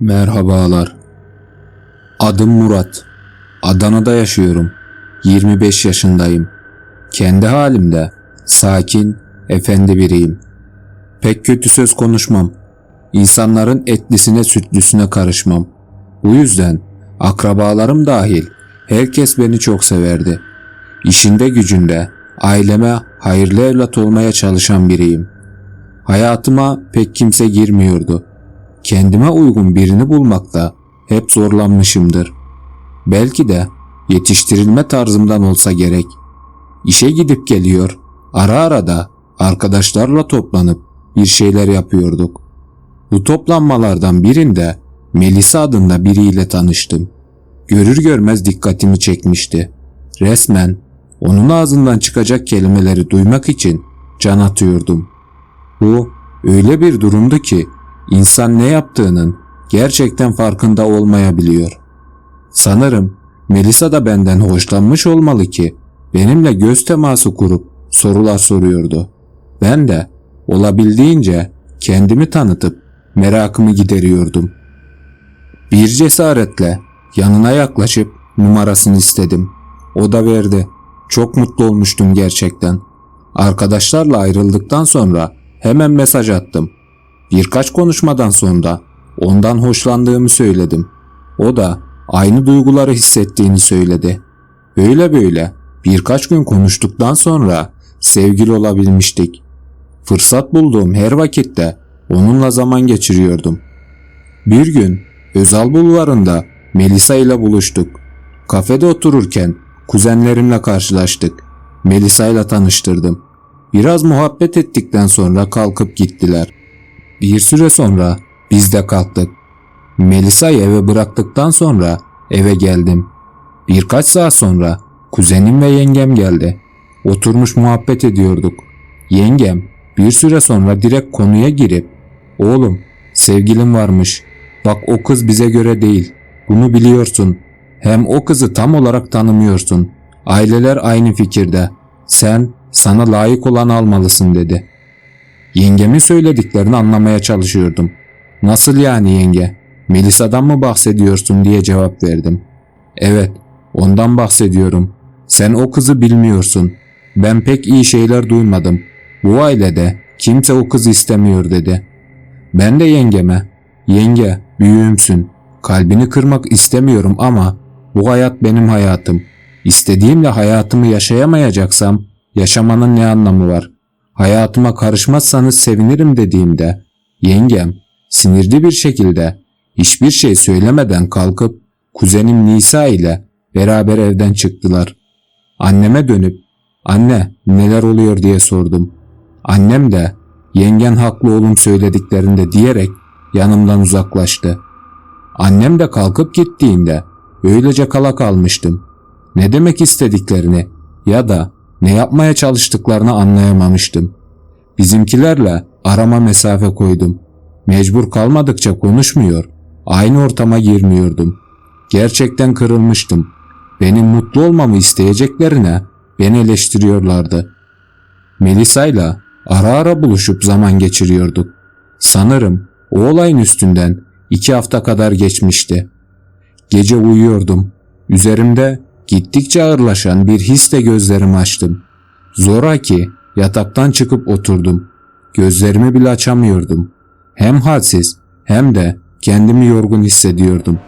Merhabalar. Adım Murat. Adana'da yaşıyorum. 25 yaşındayım. Kendi halimde sakin, efendi biriyim. Pek kötü söz konuşmam. İnsanların etlisine sütlüsüne karışmam. Bu yüzden akrabalarım dahil herkes beni çok severdi. İşinde gücünde aileme hayırlı evlat olmaya çalışan biriyim. Hayatıma pek kimse girmiyordu kendime uygun birini bulmakta hep zorlanmışımdır. Belki de yetiştirilme tarzımdan olsa gerek. İşe gidip geliyor, ara ara da arkadaşlarla toplanıp bir şeyler yapıyorduk. Bu toplanmalardan birinde Melisa adında biriyle tanıştım. Görür görmez dikkatimi çekmişti. Resmen onun ağzından çıkacak kelimeleri duymak için can atıyordum. Bu öyle bir durumdu ki İnsan ne yaptığının gerçekten farkında olmayabiliyor. Sanırım Melisa da benden hoşlanmış olmalı ki benimle göz teması kurup sorular soruyordu. Ben de olabildiğince kendimi tanıtıp merakımı gideriyordum. Bir cesaretle yanına yaklaşıp numarasını istedim. O da verdi. Çok mutlu olmuştum gerçekten. Arkadaşlarla ayrıldıktan sonra hemen mesaj attım. Birkaç konuşmadan sonra ondan hoşlandığımı söyledim. O da aynı duyguları hissettiğini söyledi. Öyle böyle birkaç gün konuştuktan sonra sevgili olabilmiştik. Fırsat bulduğum her vakitte onunla zaman geçiriyordum. Bir gün Özal Bulvarı'nda Melisa ile buluştuk. Kafede otururken kuzenlerimle karşılaştık. Melisa ile tanıştırdım. Biraz muhabbet ettikten sonra kalkıp gittiler. Bir süre sonra biz de kalktık. Melisa'yı eve bıraktıktan sonra eve geldim. Birkaç saat sonra kuzenim ve yengem geldi. Oturmuş muhabbet ediyorduk. Yengem bir süre sonra direkt konuya girip "Oğlum, sevgilim varmış. Bak o kız bize göre değil. Bunu biliyorsun. Hem o kızı tam olarak tanımıyorsun. Aileler aynı fikirde. Sen sana layık olan almalısın." dedi. Yengemin söylediklerini anlamaya çalışıyordum. Nasıl yani yenge? Melisa'dan mı bahsediyorsun diye cevap verdim. Evet, ondan bahsediyorum. Sen o kızı bilmiyorsun. Ben pek iyi şeyler duymadım. Bu ailede kimse o kızı istemiyor dedi. Ben de yengeme, yenge büyüğümsün. Kalbini kırmak istemiyorum ama bu hayat benim hayatım. İstediğimle hayatımı yaşayamayacaksam yaşamanın ne anlamı var? Hayatıma karışmazsanız sevinirim dediğimde yengem sinirli bir şekilde hiçbir şey söylemeden kalkıp kuzenim Nisa ile beraber evden çıktılar. Anneme dönüp anne neler oluyor diye sordum. Annem de yengen haklı oğlum söylediklerinde diyerek yanımdan uzaklaştı. Annem de kalkıp gittiğinde öylece kala kalmıştım. Ne demek istediklerini ya da ne yapmaya çalıştıklarını anlayamamıştım. Bizimkilerle arama mesafe koydum. Mecbur kalmadıkça konuşmuyor, aynı ortama girmiyordum. Gerçekten kırılmıştım. Benim mutlu olmamı isteyeceklerine beni eleştiriyorlardı. Melisa'yla ara ara buluşup zaman geçiriyorduk. Sanırım o olayın üstünden iki hafta kadar geçmişti. Gece uyuyordum. Üzerimde Gittikçe ağırlaşan bir hisle gözlerimi açtım. Zoraki yataktan çıkıp oturdum. Gözlerimi bile açamıyordum. Hem halsiz hem de kendimi yorgun hissediyordum.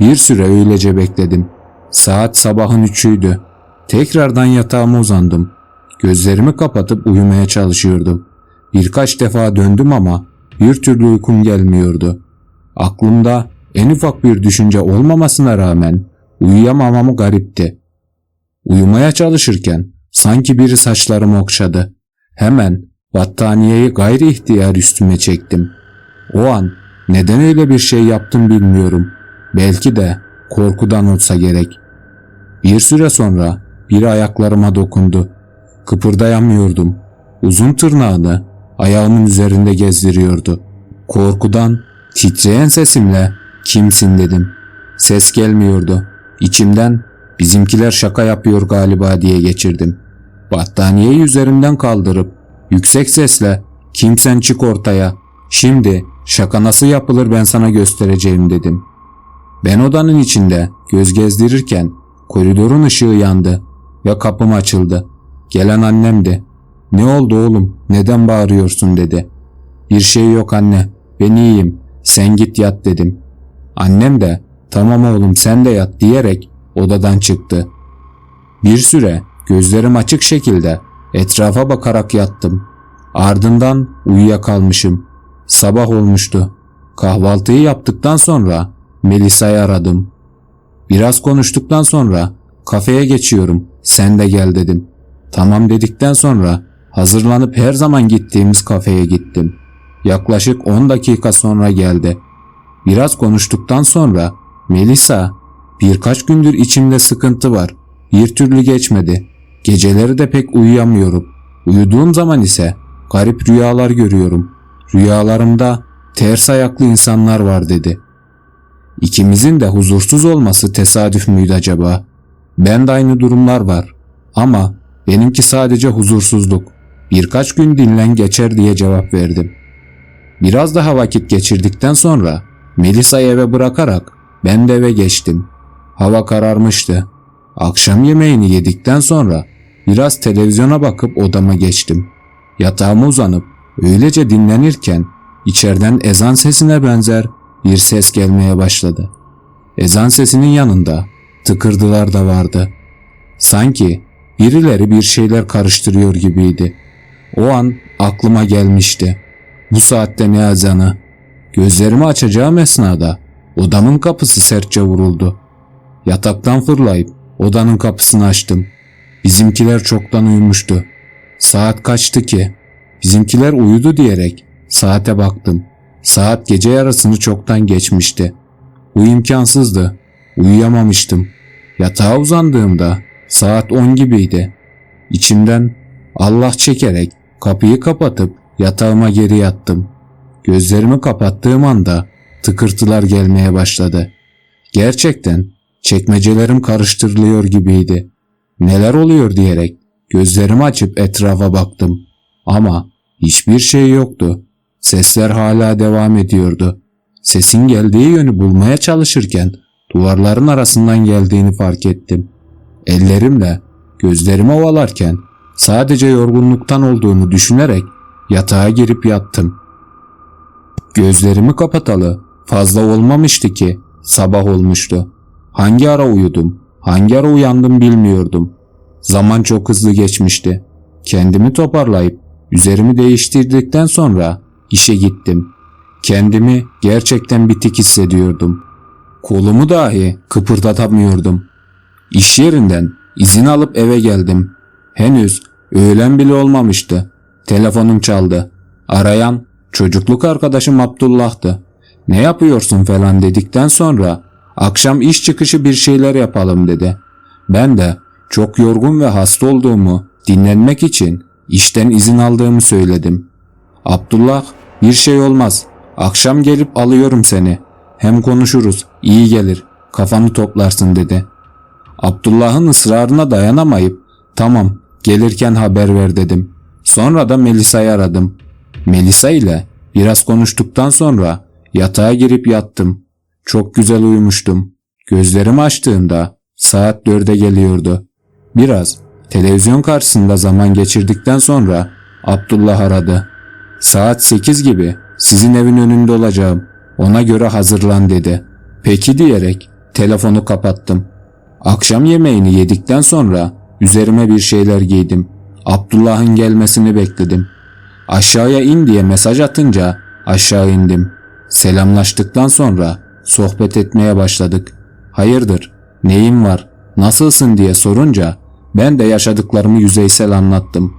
Bir süre öylece bekledim. Saat sabahın üçüydü. Tekrardan yatağıma uzandım. Gözlerimi kapatıp uyumaya çalışıyordum. Birkaç defa döndüm ama bir türlü uykum gelmiyordu. Aklımda en ufak bir düşünce olmamasına rağmen Uyuyamamamı garipti. Uyumaya çalışırken sanki biri saçlarımı okşadı. Hemen battaniyeyi gayri ihtiyar üstüme çektim. O an neden öyle bir şey yaptım bilmiyorum. Belki de korkudan olsa gerek. Bir süre sonra biri ayaklarıma dokundu. Kıpırdayamıyordum. Uzun tırnağını ayağımın üzerinde gezdiriyordu. Korkudan titreyen sesimle kimsin dedim. Ses gelmiyordu. İçimden bizimkiler şaka yapıyor galiba diye geçirdim. Battaniyeyi üzerimden kaldırıp yüksek sesle kimsen çık ortaya. Şimdi Şaka nasıl yapılır ben sana göstereceğim dedim. Ben odanın içinde göz gezdirirken koridorun ışığı yandı ve kapım açıldı. Gelen annemdi. Ne oldu oğlum neden bağırıyorsun dedi. Bir şey yok anne ben iyiyim sen git yat dedim. Annem de tamam oğlum sen de yat diyerek odadan çıktı. Bir süre gözlerim açık şekilde etrafa bakarak yattım. Ardından uyuyakalmışım. Sabah olmuştu. Kahvaltıyı yaptıktan sonra Melisa'yı aradım. Biraz konuştuktan sonra kafeye geçiyorum. Sen de gel dedim. Tamam dedikten sonra hazırlanıp her zaman gittiğimiz kafeye gittim. Yaklaşık 10 dakika sonra geldi. Biraz konuştuktan sonra Melisa birkaç gündür içimde sıkıntı var. Bir türlü geçmedi. Geceleri de pek uyuyamıyorum. Uyuduğum zaman ise garip rüyalar görüyorum. Rüyalarımda ters ayaklı insanlar var dedi. İkimizin de huzursuz olması tesadüf müydü acaba? Ben de aynı durumlar var. Ama benimki sadece huzursuzluk. Birkaç gün dinlen geçer diye cevap verdim. Biraz daha vakit geçirdikten sonra Melisa'yı eve bırakarak ben de eve geçtim. Hava kararmıştı. Akşam yemeğini yedikten sonra biraz televizyona bakıp odama geçtim. Yatağıma uzanıp öylece dinlenirken içeriden ezan sesine benzer bir ses gelmeye başladı. Ezan sesinin yanında tıkırdılar da vardı. Sanki birileri bir şeyler karıştırıyor gibiydi. O an aklıma gelmişti. Bu saatte ne ezanı? Gözlerimi açacağım esnada odamın kapısı sertçe vuruldu. Yataktan fırlayıp odanın kapısını açtım. Bizimkiler çoktan uyumuştu. Saat kaçtı ki? Bizimkiler uyudu diyerek saate baktım. Saat gece yarısını çoktan geçmişti. Bu imkansızdı. Uyuyamamıştım. Yatağa uzandığımda saat 10 gibiydi. İçimden Allah çekerek kapıyı kapatıp yatağıma geri yattım. Gözlerimi kapattığım anda tıkırtılar gelmeye başladı. Gerçekten çekmecelerim karıştırılıyor gibiydi. Neler oluyor diyerek gözlerimi açıp etrafa baktım. Ama hiçbir şey yoktu. Sesler hala devam ediyordu. Sesin geldiği yönü bulmaya çalışırken duvarların arasından geldiğini fark ettim. Ellerimle gözlerimi ovalarken sadece yorgunluktan olduğunu düşünerek yatağa girip yattım. Gözlerimi kapatalı fazla olmamıştı ki sabah olmuştu. Hangi ara uyudum, hangi ara uyandım bilmiyordum. Zaman çok hızlı geçmişti. Kendimi toparlayıp üzerimi değiştirdikten sonra işe gittim. Kendimi gerçekten bitik hissediyordum. Kolumu dahi kıpırdatamıyordum. İş yerinden izin alıp eve geldim. Henüz öğlen bile olmamıştı. Telefonum çaldı. Arayan çocukluk arkadaşım Abdullah'tı. Ne yapıyorsun falan dedikten sonra akşam iş çıkışı bir şeyler yapalım dedi. Ben de çok yorgun ve hasta olduğumu dinlenmek için işten izin aldığımı söyledim. Abdullah bir şey olmaz. Akşam gelip alıyorum seni. Hem konuşuruz. iyi gelir. Kafanı toplarsın dedi. Abdullah'ın ısrarına dayanamayıp tamam gelirken haber ver dedim. Sonra da Melisa'yı aradım. Melisa ile biraz konuştuktan sonra yatağa girip yattım. Çok güzel uyumuştum. Gözlerimi açtığımda saat dörde geliyordu. Biraz televizyon karşısında zaman geçirdikten sonra Abdullah aradı. Saat 8 gibi sizin evin önünde olacağım. Ona göre hazırlan dedi. Peki diyerek telefonu kapattım. Akşam yemeğini yedikten sonra üzerime bir şeyler giydim. Abdullah'ın gelmesini bekledim. Aşağıya in diye mesaj atınca aşağı indim. Selamlaştıktan sonra sohbet etmeye başladık. Hayırdır, neyin var, nasılsın diye sorunca ben de yaşadıklarımı yüzeysel anlattım.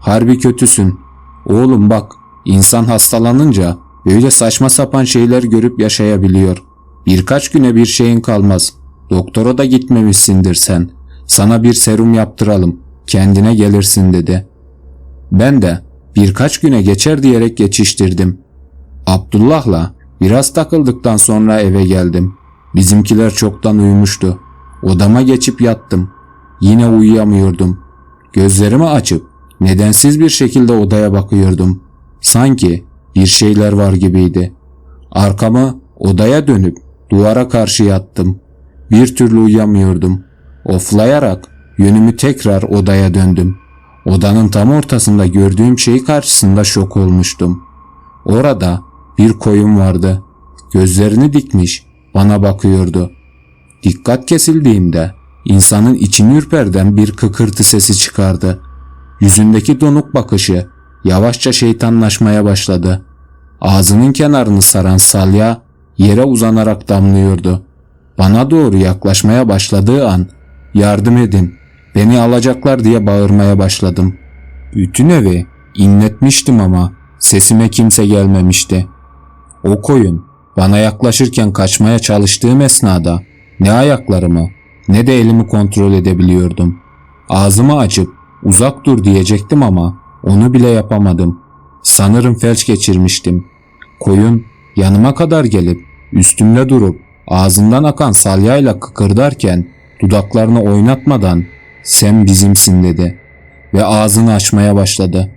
Harbi kötüsün. Oğlum bak, insan hastalanınca böyle saçma sapan şeyler görüp yaşayabiliyor. Birkaç güne bir şeyin kalmaz. Doktora da gitmemişsindir sen. Sana bir serum yaptıralım. Kendine gelirsin dedi. Ben de birkaç güne geçer diyerek geçiştirdim. Abdullah'la biraz takıldıktan sonra eve geldim. Bizimkiler çoktan uyumuştu. Odama geçip yattım. Yine uyuyamıyordum. Gözlerimi açıp nedensiz bir şekilde odaya bakıyordum. Sanki bir şeyler var gibiydi. Arkamı odaya dönüp duvara karşı yattım. Bir türlü uyuyamıyordum. Oflayarak yönümü tekrar odaya döndüm. Odanın tam ortasında gördüğüm şey karşısında şok olmuştum. Orada bir koyun vardı. Gözlerini dikmiş bana bakıyordu. Dikkat kesildiğimde insanın içini ürperden bir kıkırtı sesi çıkardı. Yüzündeki donuk bakışı yavaşça şeytanlaşmaya başladı. Ağzının kenarını saran salya yere uzanarak damlıyordu. Bana doğru yaklaşmaya başladığı an yardım edin beni alacaklar diye bağırmaya başladım. Bütün evi inletmiştim ama sesime kimse gelmemişti. O koyun bana yaklaşırken kaçmaya çalıştığım esnada ne ayaklarımı ne de elimi kontrol edebiliyordum. Ağzımı açıp uzak dur diyecektim ama onu bile yapamadım. Sanırım felç geçirmiştim. Koyun yanıma kadar gelip üstümde durup ağzından akan salyayla kıkırdarken dudaklarını oynatmadan sen bizimsin dedi ve ağzını açmaya başladı.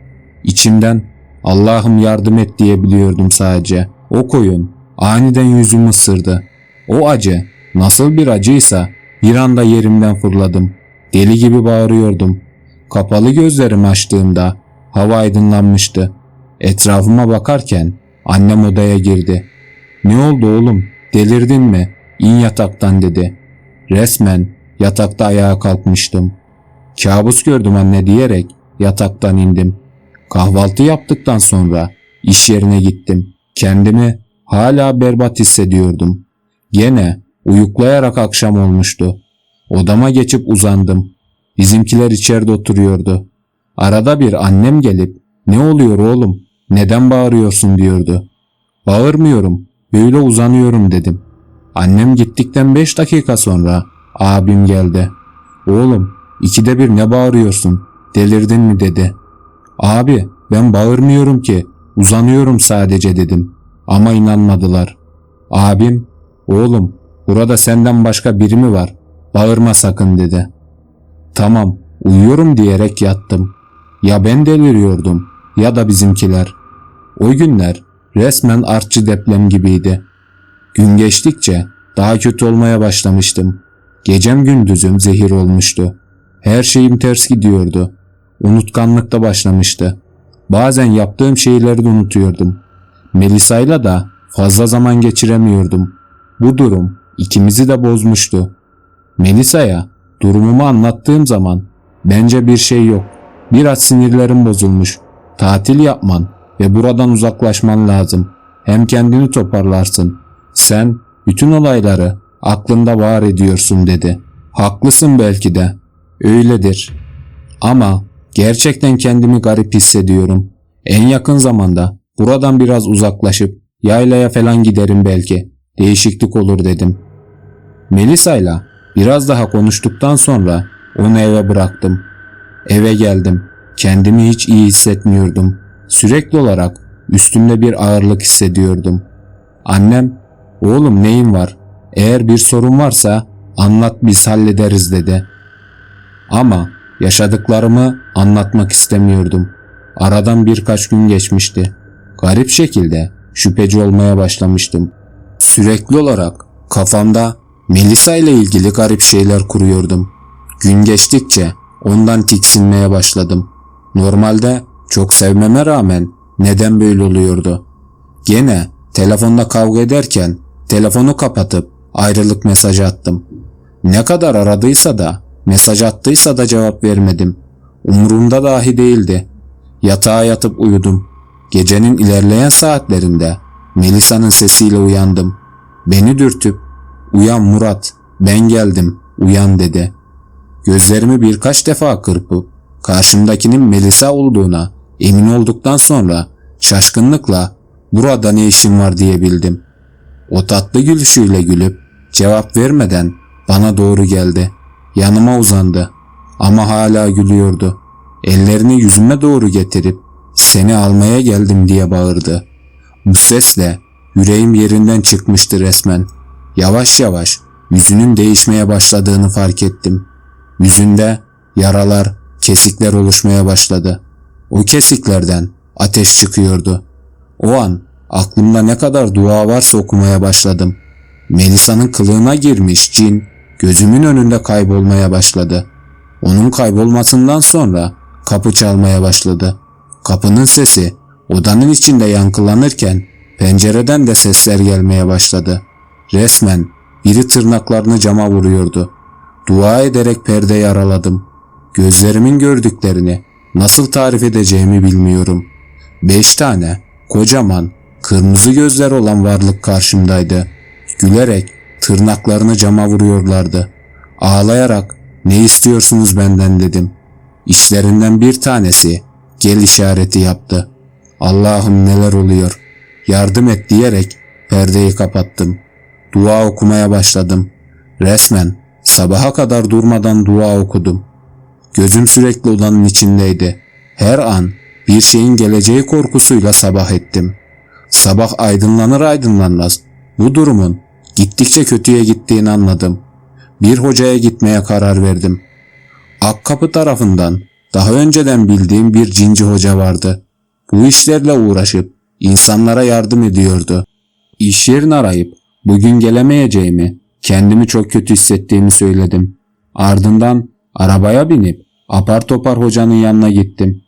İçimden Allah'ım yardım et diyebiliyordum sadece. O koyun aniden yüzümü ısırdı. O acı nasıl bir acıysa bir anda yerimden fırladım. Deli gibi bağırıyordum. Kapalı gözlerimi açtığımda hava aydınlanmıştı. Etrafıma bakarken annem odaya girdi. Ne oldu oğlum? Delirdin mi? İn yataktan dedi. Resmen yatakta ayağa kalkmıştım. Kabus gördüm anne diyerek yataktan indim. Kahvaltı yaptıktan sonra iş yerine gittim. Kendimi hala berbat hissediyordum. Gene uyuklayarak akşam olmuştu. Odama geçip uzandım. Bizimkiler içeride oturuyordu. Arada bir annem gelip ne oluyor oğlum neden bağırıyorsun diyordu. Bağırmıyorum böyle uzanıyorum dedim. Annem gittikten beş dakika sonra abim geldi. Oğlum ikide bir ne bağırıyorsun delirdin mi dedi. Abi ben bağırmıyorum ki uzanıyorum sadece dedim. Ama inanmadılar. Abim oğlum burada senden başka biri mi var bağırma sakın dedi. Tamam uyuyorum diyerek yattım. Ya ben deliriyordum ya da bizimkiler. O günler resmen artçı deprem gibiydi. Gün geçtikçe daha kötü olmaya başlamıştım. Gecem gündüzüm zehir olmuştu. Her şeyim ters gidiyordu. Unutkanlık da başlamıştı. Bazen yaptığım şeyleri de unutuyordum. Melisa'yla da fazla zaman geçiremiyordum. Bu durum ikimizi de bozmuştu. Melisa'ya durumumu anlattığım zaman bence bir şey yok. Biraz sinirlerim bozulmuş. Tatil yapman ve buradan uzaklaşman lazım. Hem kendini toparlarsın. Sen bütün olayları aklında var ediyorsun dedi. Haklısın belki de. Öyledir. Ama gerçekten kendimi garip hissediyorum. En yakın zamanda buradan biraz uzaklaşıp yaylaya falan giderim belki. Değişiklik olur dedim. Melisa'yla biraz daha konuştuktan sonra onu eve bıraktım. Eve geldim. Kendimi hiç iyi hissetmiyordum. Sürekli olarak üstümde bir ağırlık hissediyordum. Annem, oğlum neyin var? Eğer bir sorun varsa anlat biz hallederiz dedi. Ama yaşadıklarımı anlatmak istemiyordum. Aradan birkaç gün geçmişti. Garip şekilde şüpheci olmaya başlamıştım. Sürekli olarak kafamda Melisa ile ilgili garip şeyler kuruyordum. Gün geçtikçe ondan tiksinmeye başladım. Normalde çok sevmeme rağmen neden böyle oluyordu? Gene telefonda kavga ederken telefonu kapatıp ayrılık mesajı attım. Ne kadar aradıysa da mesaj attıysa da cevap vermedim. Umurumda dahi değildi. Yatağa yatıp uyudum. Gecenin ilerleyen saatlerinde Melisa'nın sesiyle uyandım. Beni dürtüp uyan Murat ben geldim uyan dedi. Gözlerimi birkaç defa kırpıp karşımdakinin Melisa olduğuna emin olduktan sonra şaşkınlıkla burada ne işin var diyebildim. O tatlı gülüşüyle gülüp cevap vermeden bana doğru geldi. Yanıma uzandı ama hala gülüyordu. Ellerini yüzüme doğru getirip seni almaya geldim diye bağırdı. Bu sesle yüreğim yerinden çıkmıştı resmen. Yavaş yavaş yüzünün değişmeye başladığını fark ettim. Yüzünde yaralar, kesikler oluşmaya başladı. O kesiklerden ateş çıkıyordu. O an aklımda ne kadar dua varsa okumaya başladım. Melisa'nın kılığına girmiş cin gözümün önünde kaybolmaya başladı. Onun kaybolmasından sonra kapı çalmaya başladı. Kapının sesi odanın içinde yankılanırken pencereden de sesler gelmeye başladı. Resmen biri tırnaklarını cama vuruyordu. Dua ederek perdeyi araladım. Gözlerimin gördüklerini nasıl tarif edeceğimi bilmiyorum. Beş tane kocaman kırmızı gözler olan varlık karşımdaydı. Gülerek tırnaklarını cama vuruyorlardı. Ağlayarak ne istiyorsunuz benden dedim. İşlerinden bir tanesi gel işareti yaptı. Allah'ım neler oluyor. Yardım et diyerek perdeyi kapattım. Dua okumaya başladım. Resmen sabaha kadar durmadan dua okudum. Gözüm sürekli odanın içindeydi. Her an bir şeyin geleceği korkusuyla sabah ettim. Sabah aydınlanır aydınlanmaz bu durumun gittikçe kötüye gittiğini anladım. Bir hocaya gitmeye karar verdim. Akkapı tarafından daha önceden bildiğim bir cinci hoca vardı. Bu işlerle uğraşıp insanlara yardım ediyordu. İş yerini arayıp bugün gelemeyeceğimi, kendimi çok kötü hissettiğimi söyledim. Ardından arabaya binip apar topar hocanın yanına gittim.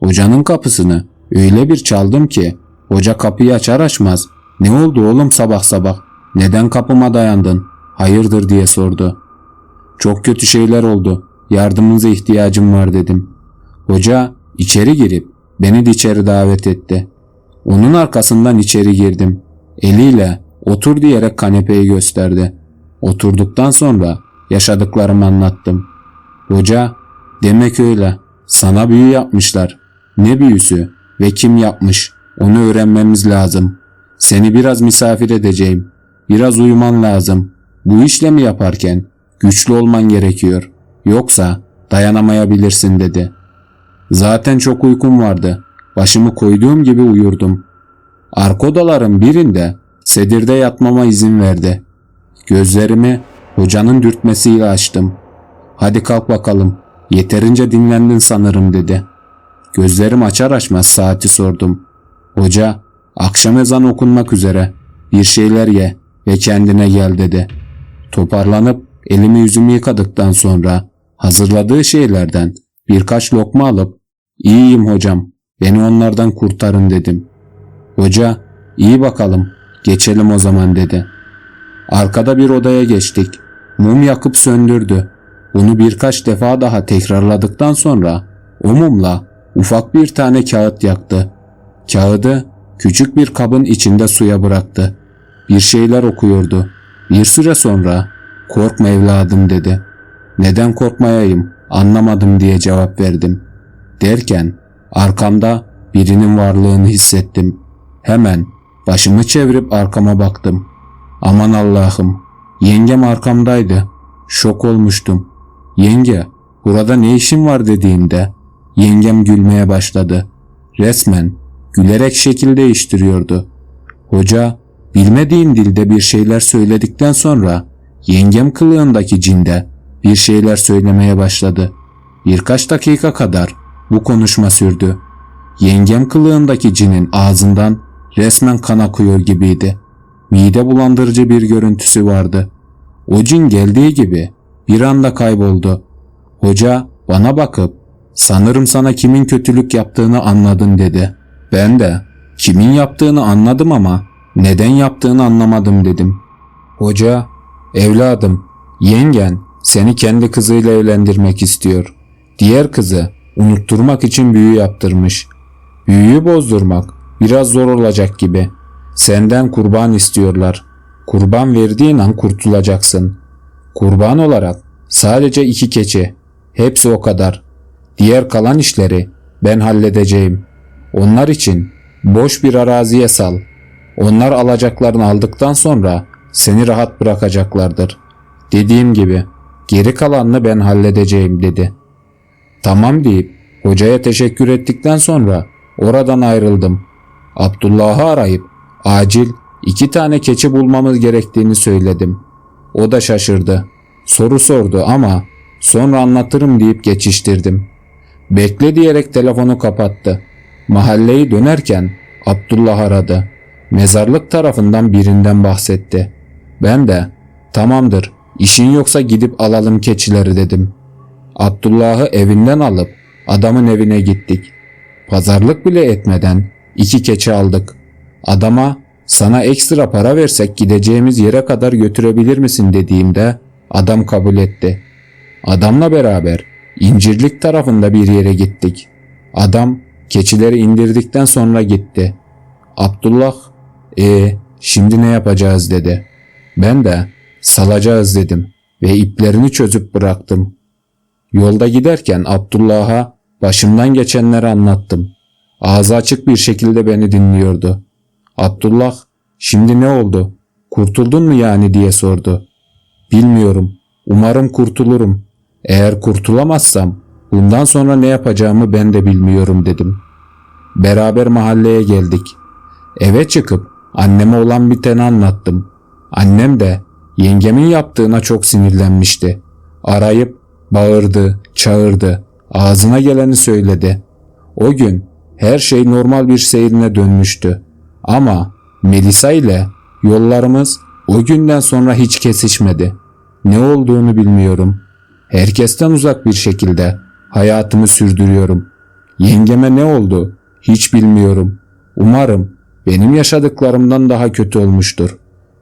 Hocanın kapısını öyle bir çaldım ki hoca kapıyı açar açmaz ne oldu oğlum sabah sabah neden kapıma dayandın hayırdır diye sordu. Çok kötü şeyler oldu yardımınıza ihtiyacım var dedim. Hoca içeri girip beni de içeri davet etti. Onun arkasından içeri girdim. Eliyle otur diyerek kanepeyi gösterdi. Oturduktan sonra yaşadıklarımı anlattım. Hoca demek öyle sana büyü yapmışlar. Ne büyüsü ve kim yapmış onu öğrenmemiz lazım. Seni biraz misafir edeceğim. Biraz uyuman lazım. Bu işlemi yaparken güçlü olman gerekiyor. Yoksa dayanamayabilirsin dedi. Zaten çok uykum vardı. Başımı koyduğum gibi uyurdum. Arka odaların birinde sedirde yatmama izin verdi. Gözlerimi hocanın dürtmesiyle açtım. Hadi kalk bakalım. Yeterince dinlendin sanırım dedi. Gözlerim açar açmaz saati sordum. Hoca akşam ezanı okunmak üzere. Bir şeyler ye ve kendine gel dedi. Toparlanıp elimi yüzümü yıkadıktan sonra hazırladığı şeylerden birkaç lokma alıp iyiyim hocam beni onlardan kurtarın dedim. Hoca iyi bakalım geçelim o zaman dedi. Arkada bir odaya geçtik. Mum yakıp söndürdü. Bunu birkaç defa daha tekrarladıktan sonra o mumla ufak bir tane kağıt yaktı. Kağıdı küçük bir kabın içinde suya bıraktı. Bir şeyler okuyordu. Bir süre sonra korkma evladım dedi. Neden korkmayayım anlamadım diye cevap verdim. Derken arkamda birinin varlığını hissettim. Hemen başımı çevirip arkama baktım. Aman Allah'ım yengem arkamdaydı. Şok olmuştum. Yenge burada ne işin var dediğimde yengem gülmeye başladı. Resmen gülerek şekil değiştiriyordu. Hoca bilmediğim dilde bir şeyler söyledikten sonra yengem kılığındaki cinde bir şeyler söylemeye başladı. Birkaç dakika kadar bu konuşma sürdü. Yengem kılığındaki cinin ağzından resmen kan akıyor gibiydi. Mide bulandırıcı bir görüntüsü vardı. O cin geldiği gibi bir anda kayboldu. Hoca bana bakıp sanırım sana kimin kötülük yaptığını anladın dedi. Ben de kimin yaptığını anladım ama neden yaptığını anlamadım dedim. Hoca evladım yengen seni kendi kızıyla evlendirmek istiyor. Diğer kızı unutturmak için büyü yaptırmış. Büyüyü bozdurmak biraz zor olacak gibi. Senden kurban istiyorlar. Kurban verdiğin an kurtulacaksın. Kurban olarak sadece iki keçi. Hepsi o kadar. Diğer kalan işleri ben halledeceğim. Onlar için boş bir araziye sal. Onlar alacaklarını aldıktan sonra seni rahat bırakacaklardır. Dediğim gibi geri kalanını ben halledeceğim dedi. Tamam deyip hocaya teşekkür ettikten sonra oradan ayrıldım. Abdullah'ı arayıp acil iki tane keçi bulmamız gerektiğini söyledim. O da şaşırdı. Soru sordu ama sonra anlatırım deyip geçiştirdim. Bekle diyerek telefonu kapattı. Mahalleyi dönerken Abdullah aradı. Mezarlık tarafından birinden bahsetti. Ben de tamamdır işin yoksa gidip alalım keçileri dedim. Abdullah'ı evinden alıp adamın evine gittik. Pazarlık bile etmeden iki keçi aldık. Adama sana ekstra para versek gideceğimiz yere kadar götürebilir misin dediğimde adam kabul etti. Adamla beraber İncirlik tarafında bir yere gittik. Adam keçileri indirdikten sonra gitti. Abdullah, e şimdi ne yapacağız dedi. Ben de salacağız dedim ve iplerini çözüp bıraktım. Yolda giderken Abdullah'a başımdan geçenleri anlattım. Ağzı açık bir şekilde beni dinliyordu. Abdullah, şimdi ne oldu? Kurtuldun mu yani diye sordu. Bilmiyorum. Umarım kurtulurum. Eğer kurtulamazsam bundan sonra ne yapacağımı ben de bilmiyorum dedim. Beraber mahalleye geldik. Eve çıkıp anneme olan biteni anlattım. Annem de yengemin yaptığına çok sinirlenmişti. Arayıp bağırdı, çağırdı, ağzına geleni söyledi. O gün her şey normal bir seyrine dönmüştü. Ama Melisa ile yollarımız o günden sonra hiç kesişmedi. Ne olduğunu bilmiyorum. Herkesten uzak bir şekilde hayatımı sürdürüyorum. Yengeme ne oldu? Hiç bilmiyorum. Umarım benim yaşadıklarımdan daha kötü olmuştur.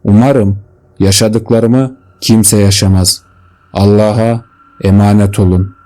Umarım yaşadıklarımı kimse yaşamaz. Allah'a emanet olun.''